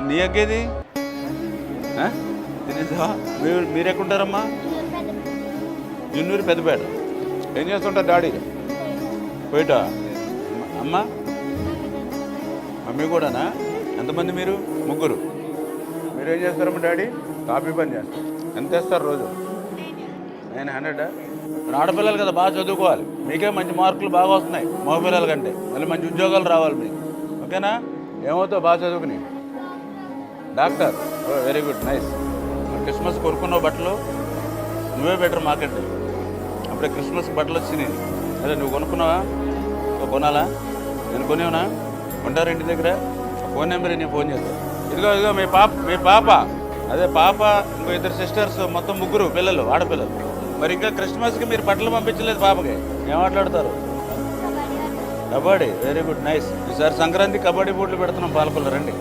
నీ అగ్గేది? ఆ? తినేసావా? మీరు మీరెక్కడుంటారమ్మా? జున్నూరు పెద్దపేట. ఏం చేస్తుంటారు డాడీ? పోయిటా? అమ్మ? మమ్మీ కూడానా? ఎంతమంది మీరు? ముగ్గురు. మీరు ఏం చేస్తారమ్మా డాడీ? కాఫీ పని చేస్తారు. ఎంత ఇస్తారు రోజు? నైన్ హండ్రెడ్ ఆడపిల్లలు కదా బాగా చదువుకోవాలి. మీకే మంచి మార్కులు బాగా వస్తున్నాయి. మగ పిల్లల కంటే. మళ్ళీ మంచి ఉద్యోగాలు రావాలి మీకు. ఓకేనా? ఏమవుతావు? బాగా చదువుకుని. Doctor very good nice. Christmas కొనుక్కున్నావు బట్టలు నువ్వే బెటర్ మార్కెట్. అప్పుడే క్రిస్మస్ బట్టలు వచ్చినాయి. అదే నువ్వు కొనుక్కున్నావా? కొనాలా? నేను కొనేవనా? ఉంటారు ఇంటి దగ్గర? ఫోన్ నెంబర్ నేను ఫోన్ చేస్తాను ఇదిగో ఇదిగో మీ పాప మీ పాప. అదే పాప ఇంకో ఇద్దరు సిస్టర్స్ మొత్తం ముగ్గురు పిల్లలు ఆడపిల్లలు. మరి ఇంకా క్రిస్మస్కి మీరు బట్టలు పంపించలేదు పాపకి. ఏం మాట్లాడతారు? Kabaddi very good nice. ఈసారి సంక్రాంతి కబడ్డీ బోట్లు పెడుతున్నాం పాలకొల్లు రండి.